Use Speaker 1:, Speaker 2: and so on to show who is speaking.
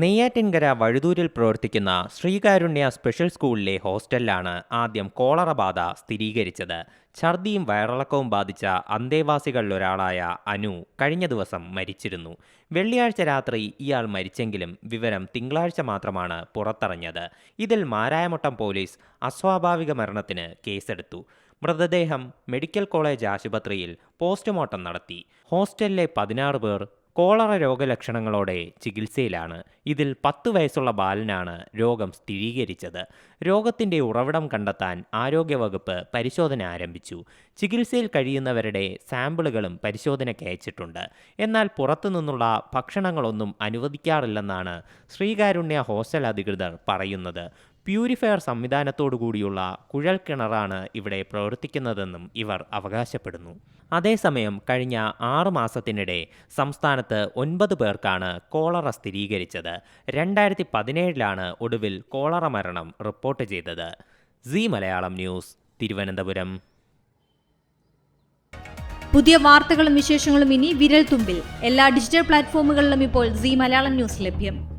Speaker 1: നെയ്യാറ്റിൻകര വഴുതൂരിൽ പ്രവർത്തിക്കുന്ന ശ്രീകാരുണ്യ സ്പെഷ്യൽ സ്കൂളിലെ ഹോസ്റ്റലിലാണ് ആദ്യം കോളറ ബാധ സ്ഥിരീകരിച്ചത്. ഛർദിയും വയറിളക്കവും ബാധിച്ച അന്തേവാസികളിലൊരാളായ അനു കഴിഞ്ഞ ദിവസം മരിച്ചിരുന്നു. വെള്ളിയാഴ്ച രാത്രി ഇയാൾ മരിച്ചെങ്കിലും വിവരം തിങ്കളാഴ്ച മാത്രമാണ് പുറത്തറിഞ്ഞത്. ഇതിൽ മാരായമട്ടം പോലീസ് അസ്വാഭാവിക മരണത്തിന് കേസെടുത്തു. മൃതദേഹം മെഡിക്കൽ കോളേജ് ആശുപത്രിയിൽ പോസ്റ്റ്മോർട്ടം നടത്തി. ഹോസ്റ്റലിലെ പതിനാറ് പേർ കോളറ രോഗലക്ഷണങ്ങളോടെ ചികിത്സയിലാണ്. ഇതിൽ പത്ത് വയസ്സുള്ള ബാലനാണ് രോഗം സ്ഥിരീകരിച്ചത്. രോഗത്തിന്റെ ഉറവിടം കണ്ടെത്താൻ ആരോഗ്യവകുപ്പ് പരിശോധന ആരംഭിച്ചു. ചികിത്സയിൽ കഴിയുന്നവരുടെ സാമ്പിളുകളും പരിശോധനയ്ക്ക് അയച്ചിട്ടുണ്ട്. എന്നാൽ പുറത്തുനിന്നുള്ള ഭക്ഷണങ്ങളൊന്നും അനുവദിക്കാറില്ലെന്നാണ് ശ്രീകാരുണ്യ ഹോസ്റ്റൽ അധികൃതർ പറയുന്നത്. പ്യൂരിഫയർ സംവിധാനത്തോടുകൂടിയുള്ള കുഴൽ കിണറാണ് ഇവിടെ പ്രവർത്തിക്കുന്നതെന്നും ഇവർ അവകാശപ്പെടുന്നു. അതേസമയം കഴിഞ്ഞ ആറ് മാസത്തിനിടെ സംസ്ഥാനത്ത് ഒൻപത് പേർക്കാണ് കോളറ സ്ഥിരീകരിച്ചത്. രണ്ടായിരത്തി പതിനേഴിലാണ് ഒടുവിൽ കോളറ മരണം റിപ്പോർട്ട് ചെയ്തത്. C Malayalam news Thiruvananthapuram.
Speaker 2: പുതിയ വാർത്തകളും വിശേഷങ്ങളും ഇനി വിരൽ തുമ്പിൽ എല്ലാ ഡിജിറ്റൽ പ്ലാറ്റ്ഫോമുകളിലും ഇപ്പോൾ സി മലയാളം ന്യൂസ് ലഭ്യം.